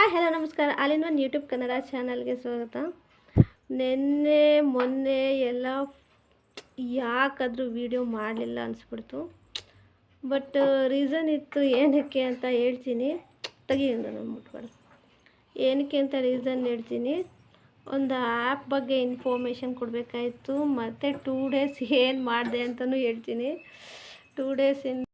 Hi, hello, ನಮಸ್ಕಾರ. ಅಲ್ಲಿನ one YouTube Kannada ಚಾನಲ್ಗೆ ಸ್ವಾಗತ. ನಿನ್ನೆ, ಮೊನ್ನೆ ಎಲ್ಲ ಯಾಕಾದರೂ ವಿಡಿಯೋ ಮಾಡಲಿಲ್ಲ ಅನಿಸ್ಬಿಡ್ತು. ಬಟ್ ರೀಸನ್ ಇತ್ತು ಏನಕ್ಕೆ ಅಂತ ಹೇಳ್ತೀನಿ. ತೆಗಿಯಿಂದ ನಾನು ಮುಟ್ಬಾರ್ದು ಏನಕ್ಕೆ ಅಂತ ರೀಸನ್ ಹೇಳ್ತೀನಿ. ಒಂದು ಆ್ಯಪ್ ಬಗ್ಗೆ ಇನ್ಫಾರ್ಮೇಷನ್ ಕೊಡಬೇಕಾಯಿತು. ಮತ್ತು ಟೂ ಡೇಸ್ ಏನು ಮಾಡಿದೆ ಅಂತಲೂ ಹೇಳ್ತೀನಿ. Two days in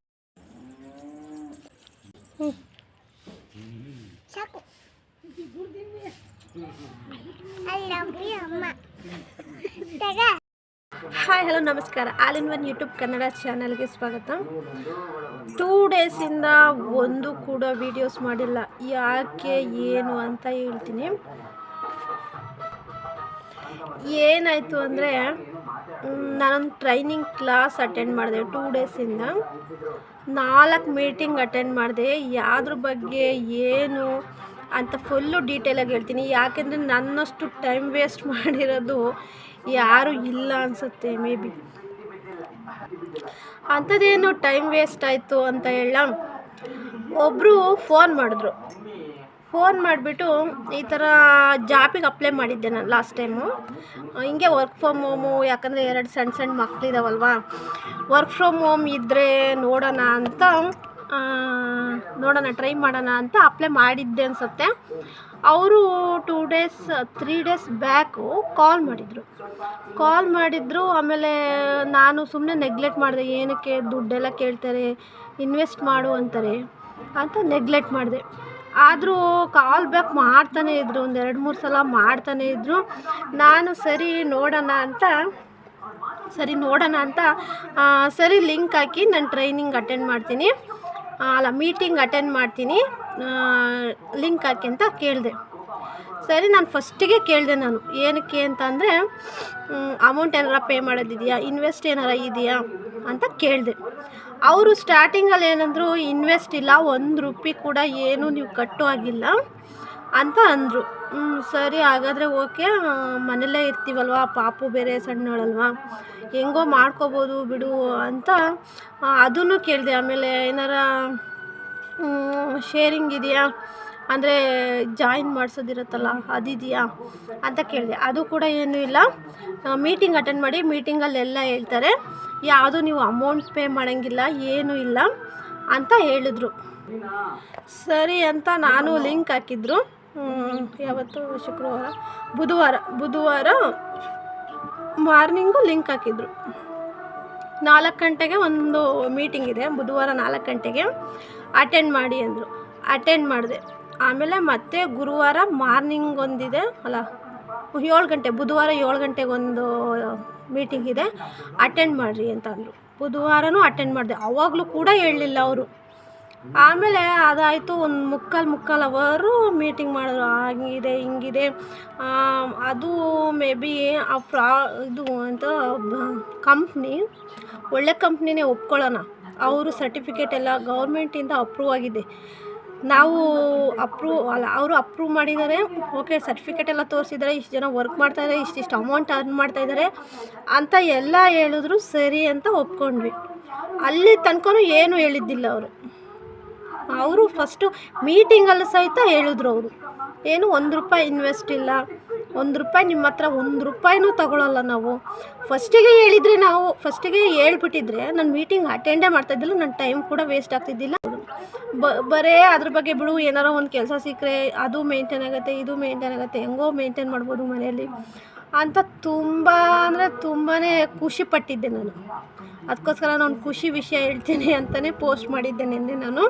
hi hello ನಮಸ್ಕಾರ. All in one YouTube Kannada ಚಾನಲ್ಗೆ ಸ್ವಾಗತ. ಟೂ ಡೇಸಿಂದ ಒಂದು ಕೂಡ ವೀಡಿಯೋಸ್ ಮಾಡಿಲ್ಲ. ಯಾಕೆ, ಏನು ಅಂತ ಹೇಳ್ತೀನಿ. ಏನಾಯಿತು ಅಂದರೆ ನಾನೊಂದು ಟ್ರೈನಿಂಗ್ ಕ್ಲಾಸ್ ಅಟೆಂಡ್ ಮಾಡಿದೆ. ಟೂ ಡೇಸಿಂದ ನಾಲ್ಕು ಮೀಟಿಂಗ್ ಅಟೆಂಡ್ ಮಾಡಿದೆ. ಯಾವ್ದ್ರ ಬಗ್ಗೆ, ಏನು ಅಂತ ಫುಲ್ಲು ಡೀಟೇಲಾಗಿ ಹೇಳ್ತೀನಿ. ಯಾಕೆಂದರೆ ನನ್ನಷ್ಟು ಟೈಮ್ ವೇಸ್ಟ್ ಮಾಡಿರೋದು ಯಾರೂ ಇಲ್ಲ ಅನಿಸುತ್ತೆ ಮೇ ಬಿ ಅಂಥದ್ದೇನು ಟೈಮ್ ವೇಸ್ಟ್ ಆಯಿತು ಅಂತ ಹೇಳ ಒಬ್ಬರು ಫೋನ್ ಮಾಡಿದ್ರು. ಫೋನ್ ಮಾಡಿಬಿಟ್ಟು ಈ ಥರ ಜಾಬಿಗೆ ಅಪ್ಲೈ ಮಾಡಿದ್ದೆ ನಾನು ಲಾಸ್ಟ್ ಟೈಮು ಹಿಂಗೆ ವರ್ಕ್ ಫ್ರಮ್ ಹೋಮು ಯಾಕಂದರೆ ಎರಡು ಸಣ್ಣ ಸಣ್ಣ ಮಕ್ಕಳಿದಾವಲ್ವಾ ವರ್ಕ್ ಫ್ರಮ್ ಹೋಮ್ ಇದ್ದರೆ ನೋಡೋಣ ಅಂತ ನೋಡೋಣ ಟ್ರೈ ಮಾಡೋಣ ಅಂತ ಅಪ್ಲೈ ಮಾಡಿದ್ದೆ ಅನಿಸುತ್ತೆ. ಅವರು two days three days back call ಮಾಡಿದರು. ಕಾಲ್ ಮಾಡಿದರು, ಆಮೇಲೆ ನಾನು ಸುಮ್ಮನೆ ನೆಗ್ಲೆಕ್ಟ್ ಮಾಡಿದೆ, ಏನಕ್ಕೆ ದುಡ್ಡೆಲ್ಲ ಕೇಳ್ತಾರೆ ಇನ್ವೆಸ್ಟ್ ಮಾಡು ಅಂತಾರೆ ಅಂತ ನೆಗ್ಲೆಕ್ಟ್ ಮಾಡಿದೆ. ಆದರೂ ಕಾಲ್ ಬ್ಯಾಕ್ ಮಾಡ್ತಾನೆ ಇದ್ದರು ಒಂದು ಎರಡು ಮೂರು ಸಲ ಮಾಡ್ತಾನೆ ಇದ್ದರು ನಾನು ಸರಿ ನೋಡೋಣ ಅಂತ, ಸರಿ ನೋಡೋಣ ಅಂತ ಸರಿ ಲಿಂಕ್ ಹಾಕಿ ನಾನು ಟ್ರೈನಿಂಗ್ ಅಟೆಂಡ್ ಮಾಡ್ತೀನಿ. ಅಲ್ಲ ಮೀಟಿಂಗ್ ಅಟೆಂಡ್ ಮಾಡ್ತೀನಿ. ಲಿಂಕ್ ಹಾಕಿ ಅಂತ ಕೇಳಿದೆ. ಸರಿ, ನಾನು ಫಸ್ಟಿಗೆ ಕೇಳಿದೆ ನಾನು. ಏನಕ್ಕೆ ಅಂತ ಅಂದರೆ ಅಮೌಂಟ್ ಏನಾರ ಪೇ ಮಾಡೋದಿದೆಯಾ? ಇನ್ವೆಸ್ಟ್ ಏನಾರ ಇದೆಯಾ? ಅಂತ ಕೇಳಿದೆ. ಅವರು ಸ್ಟಾರ್ಟಿಂಗಲ್ಲಿ ಏನಂದರು ಇನ್ವೆಸ್ಟ್ ಇಲ್ಲ, ಒಂದು ರೂಪಾಯಿ ಕೂಡ ಏನು ನೀವು ಕಟ್ಟೋ ಆಗಿಲ್ಲ ಅಂತ ಅಂದರು. ಸರಿ, ಹಾಗಾದರೆ ಓಕೆ ಮನೆಯಲ್ಲೇ ಇರ್ತೀವಲ್ವ, ಪಾಪು ಬೇರೆ ಸಣ್ಣವಳಲ್ವಾ, ಹೆಂಗೋ ಮಾಡ್ಕೋಬೋದು ಬಿಡು ಅಂತ ಅದನ್ನು ಕೇಳಿದೆ. ಆಮೇಲೆ ಏನಾರ ಶೇರಿಂಗ್ ಇದೆಯಾ? ಅಂದರೆ ಜಾಯಿನ್ ಮಾಡಿಸೋದಿರುತ್ತಲ್ಲ ಅದಿದೆಯಾ ಅಂತ ಕೇಳಿದೆ. ಅದು ಕೂಡ ಏನೂ ಇಲ್ಲ. ಮೀಟಿಂಗ್ ಅಟೆಂಡ್ ಮಾಡಿ ಮೀಟಿಂಗಲ್ಲಿ ಎಲ್ಲ ಹೇಳ್ತಾರೆ, ಯಾವುದು ನೀವು ಅಮೌಂಟ್ ಪೇ ಮಾಡೋಂಗಿಲ್ಲ, ಏನೂ ಇಲ್ಲ ಅಂತ ಹೇಳಿದ್ರು. ಸರಿ ಅಂತ ನಾನು ಲಿಂಕ್ ಹಾಕಿದ್ರು. ಯಾವತ್ತು ಶುಕ್ರವಾರ? ಬುಧವಾರ ಬುಧವಾರ ಮಾರ್ನಿಂಗು ಲಿಂಕ್ ಹಾಕಿದ್ರು. ನಾಲ್ಕು ಗಂಟೆಗೆ ಒಂದು ಮೀಟಿಂಗ್ ಇದೆ, ಬುಧವಾರ ನಾಲ್ಕು ಗಂಟೆಗೆ. ಅಟೆಂಡ್ ಮಾಡಿ ಅಂದರು. ಅಟೆಂಡ್ ಮಾಡಿದೆ. ಆಮೇಲೆ ಮತ್ತೆ ಗುರುವಾರ ಮಾರ್ನಿಂಗ್ ಒಂದಿದೆ ಅಲ್ಲ, ಏಳು ಗಂಟೆ, ಬುಧವಾರ ಏಳು ಗಂಟೆಗೆ ಒಂದು ಮೀಟಿಂಗ್ ಇದೆ. ಅಟೆಂಡ್ ಮಾಡಿರಿ ಅಂತ ಅಂದರು ಬುಧವಾರನೂ ಅಟೆಂಡ್ ಮಾಡಿದೆ. ಅವಾಗಲೂ ಕೂಡ ಹೇಳಲಿಲ್ಲ ಅವರು. ಆಮೇಲೆ ಅದಾಯಿತು, ಒಂದು ಮುಕ್ಕಾಲು ಮುಕ್ಕಾಲು ಅವರು ಮೀಟಿಂಗ್ ಮಾಡಿದ್ರು. ಹಾಗಿದೆ, ಹಿಂಗಿದೆ. ಅದು ಮೇ ಬಿ ಆ ಪ್ರಾ, ಇದು ಅಂತ ಕಂಪ್ನಿ ಒಳ್ಳೆ ಕಂಪ್ನಿನೇ ಒಪ್ಕೊಳ್ಳೋಣ. ಅವರು ಸರ್ಟಿಫಿಕೇಟ್ ಎಲ್ಲ ಗೌರ್ಮೆಂಟಿಂದ ಅಪ್ರೂವ್ ಆಗಿದೆ. ನಾವು ಅಪ್ರೂವ್ ಅಲ್ಲ, ಅವರು ಅಪ್ರೂವ್ ಮಾಡಿದ್ದಾರೆ. ಓಕೆ ಸರ್ಟಿಫಿಕೇಟ್ ಎಲ್ಲ ತೋರಿಸಿದ್ದಾರೆ. ಇಷ್ಟು ಜನ ವರ್ಕ್ ಮಾಡ್ತಾಯಿದ್ದಾರೆ ಇಷ್ಟಿಷ್ಟು ಅಮೌಂಟ್ ಅರ್ನ್ ಮಾಡ್ತಾಯಿದ್ದಾರೆ ಅಂತ ಎಲ್ಲ ಹೇಳಿದ್ರು ಸರಿ ಅಂತ ಒಪ್ಕೊಂಡ್ವಿ. ಅಲ್ಲಿ ತನಕನೂ ಏನೂ ಹೇಳಿದ್ದಿಲ್ಲ ಅವರು. ಅವರು ಫಸ್ಟು ಮೀಟಿಂಗಲ್ಲಿ ಸಹಿತ ಹೇಳಿದ್ರು ಅವರು. ಏನು ಒಂದು ರೂಪಾಯಿ ಇನ್ವೆಸ್ಟ್ ಇಲ್ಲ. ಒಂದು ರೂಪಾಯಿ ನಿಮ್ಮ ಹತ್ರ ಒಂದು ರೂಪಾಯಿನೂ ತಗೊಳ್ಳಲ್ಲ ನಾವು. ಫಸ್ಟಿಗೆ ಹೇಳಿದರೆ ನಾವು ಫಸ್ಟಿಗೆ ಹೇಳ್ಬಿಟ್ಟಿದ್ರೆ, ನಾನು ಮೀಟಿಂಗ್ ಅಟೆಂಡೇ ಮಾಡ್ತಾಯಿದ್ದಿಲ್ಲ ನನ್ನ ಟೈಮ್ ಕೂಡ ವೇಸ್ಟ್ ಆಗ್ತಿದ್ದಿಲ್ಲ. ಬರೇ ಅದ್ರ ಬಗ್ಗೆ ಬಿಡು, ಏನಾರೋ ಒಂದು ಕೆಲಸ ಸಿಕ್ಕರೆ ಅದು ಮೇಂಟೈನ್ ಆಗುತ್ತೆ, ಇದು ಮೇಂಟೈನ್ ಆಗುತ್ತೆ, ಹೆಂಗೋ ಮೇಂಟೈನ್ ಮಾಡ್ಬೋದು ಮನೆಯಲ್ಲಿ. ಅಂತ ತುಂಬ ಅಂದರೆ ತುಂಬಾ ಖುಷಿ ಪಟ್ಟಿದ್ದೆ ನಾನು. ಅದಕ್ಕೋಸ್ಕರ ನಾನು ಖುಷಿ ವಿಷಯ ಹೇಳ್ತೀನಿ ಅಂತಲೇ ಪೋಸ್ಟ್ ಮಾಡಿದ್ದೆ ನಿನ್ನೆ ನಾನು.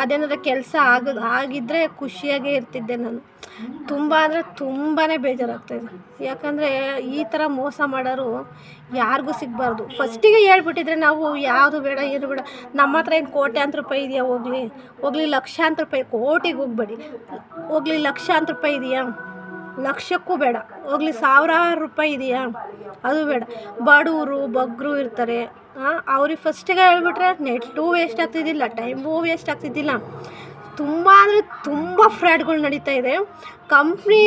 ಅದೇನಾದ್ರೆ ಕೆಲಸ ಆಗ ಆಗಿದ್ದರೆ ಖುಷಿಯಾಗೇ ಇರ್ತಿದ್ದೆ ನಾನು. ತುಂಬ ಅಂದರೆ ತುಂಬಾ ಬೇಜಾರಾಗ್ತಾಯಿದೆ ಯಾಕಂದರೆ ಈ ಥರ ಮೋಸ ಮಾಡೋರು ಯಾರಿಗೂ ಸಿಗಬಾರ್ದು. ಫಸ್ಟಿಗೆ ಹೇಳ್ಬಿಟ್ಟಿದ್ರೆ ನಾವು ಯಾವುದು ಬೇಡ, ಏನು ಬೇಡ. ನಮ್ಮ ಹತ್ರ ಏನು ಕೋಟ್ಯಾಂತರ ರೂಪಾಯಿ ಇದೆಯಾ ಹೋಗ್ಲಿ? ಹೋಗ್ಲಿ ಲಕ್ಷಾಂತರ ರೂಪಾಯಿ, ಕೋಟಿಗೆ ಹೋಗ್ಬೇಡಿ. ಹೋಗ್ಲಿ ಲಕ್ಷಾಂತರ ರೂಪಾಯಿ ಇದೆಯಾ? ಲಕ್ಷಕ್ಕೂ ಬೇಡ. ಹೋಗ್ಲಿ, ಸಾವಿರಾರು ರೂಪಾಯಿ ಇದೆಯಾ? ಅದು ಬೇಡ. ಬಡವರು ಬಗ್ಗರು ಇರ್ತಾರೆ. ಅವ್ರಿಗೆ ಫಸ್ಟಿಗೆ ಹೇಳ್ಬಿಟ್ರೆ ನೆಟ್ಟು ವೇಸ್ಟ್ ಆಗ್ತಿದ್ದಿಲ್ಲ ಟೈಮು ವೇಸ್ಟ್ ಆಗ್ತಿದ್ದಿಲ್ಲ. ತುಂಬ ಅಂದರೆ ತುಂಬ ಫ್ರಾಡ್ಗಳು ನಡೀತಾ ಇದೆ. ಕಂಪ್ನಿ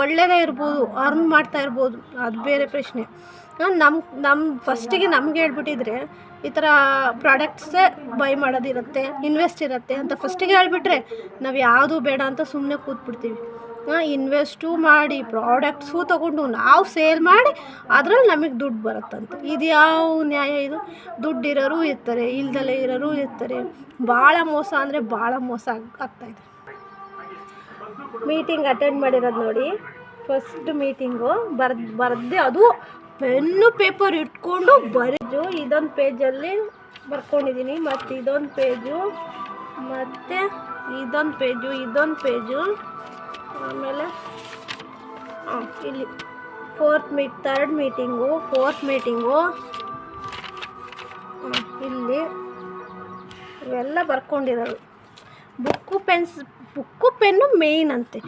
ಒಳ್ಳೆಯದೇ ಇರ್ಬೋದು ಅರ್ನ್ ಮಾಡ್ತಾ ಇರ್ಬೋದು, ಅದು ಬೇರೆ ಪ್ರಶ್ನೆ. ನಮ್ಮ ನಮ್ಮ ಫಸ್ಟಿಗೆ ನಮ್ಗೆ ಹೇಳ್ಬಿಟ್ಟಿದ್ರೆ ಈ ಥರ ಪ್ರಾಡಕ್ಟ್ಸೇ ಬೈ ಮಾಡೋದಿರುತ್ತೆ ಇನ್ವೆಸ್ಟ್ ಇರುತ್ತೆ ಅಂತ ಫಸ್ಟಿಗೆ ಹೇಳ್ಬಿಟ್ರೆ ನಾವು ಯಾವುದು ಬೇಡ ಅಂತ ಸುಮ್ಮನೆ ಕೂತ್ಬಿಡ್ತೀವಿ. ಇನ್ವೆಸ್ಟು ಮಾಡಿ ಪ್ರಾಡಕ್ಟ್ಸು ತೊಗೊಂಡು ನಾವು ಸೇಲ್ ಮಾಡಿ, ಅದ್ರಲ್ಲಿ ನಮಗೆ ದುಡ್ಡು ಬರುತ್ತಂತೆ. ಇದು ಯಾವ ನ್ಯಾಯ ಇದು? ದುಡ್ಡು ಇರೋರು ಇರ್ತಾರೆ, ಇಲ್ದಲೆ ಇರೋರು ಇರ್ತಾರೆ. ಭಾಳ ಮೋಸ ಅಂದರೆ ಭಾಳ ಮೋಸ ಆಗ್- ಆಗ್ತಾಯಿದೆ ಮೀಟಿಂಗ್ ಅಟೆಂಡ್ ಮಾಡಿರೋದು ನೋಡಿ ಫಸ್ಟ್ ಮೀಟಿಂಗು ಬರ್ದು, ಬರ್ದೆ ಅದು ಪೆನ್ನು ಪೇಪರ್ ಇಟ್ಕೊಂಡು ಬರೀಜು ಇದೊಂದು ಪೇಜಲ್ಲಿ ಬರ್ಕೊಂಡಿದ್ದೀನಿ ಮತ್ತು ಇದೊಂದು ಪೇಜು ಮತ್ತು ಇದೊಂದು ಪೇಜು ಇದೊಂದು ಪೇಜು ಆಮೇಲೆ ಹಾಂ ಇಲ್ಲಿ fourth meet third meeting fourth meeting ಇಲ್ಲಿ ಇವೆಲ್ಲ ಬರ್ಕೊಂಡಿರೋದು. Book pens book pen main ಅಂತೆ.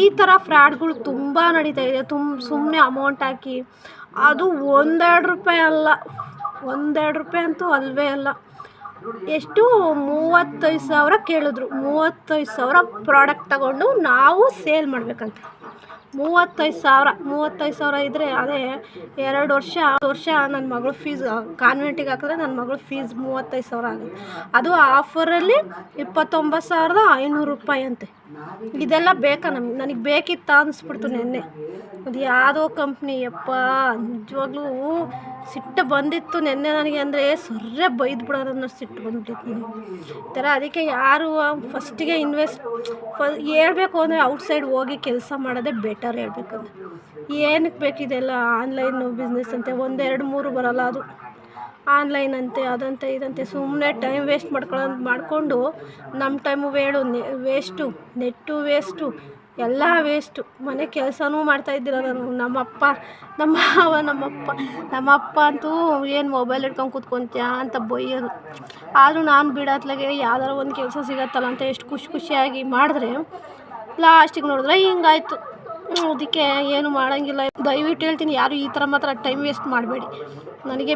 ಈ ಥರ ಫ್ರಾಡ್ಗಳು ತುಂಬ ನಡೀತಾ ಇದೆ. ತುಂಬ ಸುಮ್ಮನೆ ಅಮೌಂಟ್ ಹಾಕಿ. ಅದು ಒಂದೆರಡು ರೂಪಾಯಿ ಅಲ್ಲ. ಒಂದೆರಡು ರೂಪಾಯಿ ಅಂತೂ ಅಲ್ವೇ ಅಲ್ಲ. ಎಷ್ಟು ಮೂವತ್ತೈದು ಸಾವಿರ ಕೇಳಿದ್ರು. ಮೂವತ್ತೈದು ಸಾವಿರ ಪ್ರಾಡಕ್ಟ್ ತಗೊಂಡು ನಾವು ಸೇಲ್ ಮಾಡಬೇಕಂತ. ಮೂವತ್ತೈದು ಸಾವಿರ ಮೂವತ್ತೈದು ಸಾವಿರ ಇದ್ದರೆ ಅದೇ ಎರಡು ವರ್ಷ ವರ್ಷ ನನ್ನ ಮಗಳು ಫೀಸ್ ಕಾನ್ವೆಂಟಿಗೆ ಹಾಕಿದ್ರೆ ನನ್ನ ಮಗಳು ಫೀಸ್ ಮೂವತ್ತೈದು ಸಾವಿರ ಆಗುತ್ತೆ. ಅದು ಆಫರಲ್ಲಿ ಇಪ್ಪತ್ತೊಂಬತ್ತು ಸಾವಿರದ ಐನೂರು ರೂಪಾಯಿ ಅಂತೆ. ಇದೆಲ್ಲ ಬೇಕಾ ನಮ್ಗೆ ನನಗೆ ಬೇಕಿತ್ತ ಅನಿಸ್ಬಿಡ್ತು ನೆನ್ನೆ. ಅದು ಯಾವುದೋ ಕಂಪ್ನಿ ಅಪ್ಪ ನಿಜವಾಗ್ಲೂ ಸಿಟ್ಟು ಬಂದಿತ್ತು ನೆನ್ನೆ ನನಗೆ ಅಂದರೆ ಸರ್ರೆ ಬೈದು ಬಿಡೋದನ್ನ ಸಿಟ್ಟು ಬಂದ್ಬಿಟ್ಟಿತ್ತು ಈ ಥರ ಅದಕ್ಕೆ ಯಾರು ಫಸ್ಟಿಗೆ ಇನ್ವೆಸ್ಟ್, ಫ, ಹೇಳ್ಬೇಕು ಅಂದರೆ ಔಟ್ಸೈಡ್ ಹೋಗಿ ಕೆಲಸ ಮಾಡೋದೇ ಬೆಟರ್ ಹೇಳ್ಬೇಕಂದ್ರೆ. ಏನಕ್ಕೆ ಬೇಕಿದೆಲ್ಲ ಆನ್ಲೈನು ಬಿಸ್ನೆಸ್ ಅಂತೆ, ಒಂದೆರಡು ಮೂರು ಬರೋಲ್ಲ ಅದು. ಆನ್ಲೈನ್ ಅಂತೆ, ಅದಂತೆ, ಇದಂತೆ ಸುಮ್ಮನೆ ಟೈಮ್ ವೇಸ್ಟ್ ಮಾಡ್ಕೊಳ್ಳೋ ಮಾಡಿಕೊಂಡು ನಮ್ಮ ಟೈಮು ವೇಳು ವೇಸ್ಟು ನೆಟ್ಟು ವೇಸ್ಟು ಎಲ್ಲ ವೇಸ್ಟು ಮನೆ ಕೆಲಸನೂ ಮಾಡ್ತಾ ಇದ್ದಿಲ್ಲ ನಾನು. ನಮ್ಮಪ್ಪ ನಮ್ಮ ಮಾವ ನಮ್ಮಪ್ಪ ನಮ್ಮಪ್ಪ ಅಂತೂ ಏನು ಮೊಬೈಲ್ ಹಿಡ್ಕೊಂಡು ಕೂತ್ಕೊಂತ್ಯಾ ಅಂತ ಬೊಯ್ಯೋದು ಆದರೂ ನಾನು ಬಿಡತ್ಲಾಗೆ ಯಾವ್ದಾರು ಒಂದು ಕೆಲಸ ಸಿಗತ್ತಲ್ಲ ಅಂತ ಎಷ್ಟು ಖುಷಿ ಖುಷಿಯಾಗಿ ಮಾಡಿದ್ರೆ ಲಾಸ್ಟಿಗೆ ನೋಡಿದ್ರೆ ಹಿಂಗಾಯ್ತು. ಅದಕ್ಕೆ ಏನು ಮಾಡೋಂಗಿಲ್ಲ. ದಯವಿಟ್ಟು ಹೇಳ್ತೀನಿ, ಯಾರು ಈ ಥರ ಮಾತ್ರ ಟೈಮ್ ವೇಸ್ಟ್ ಮಾಡಬೇಡಿ. ನನಗೆ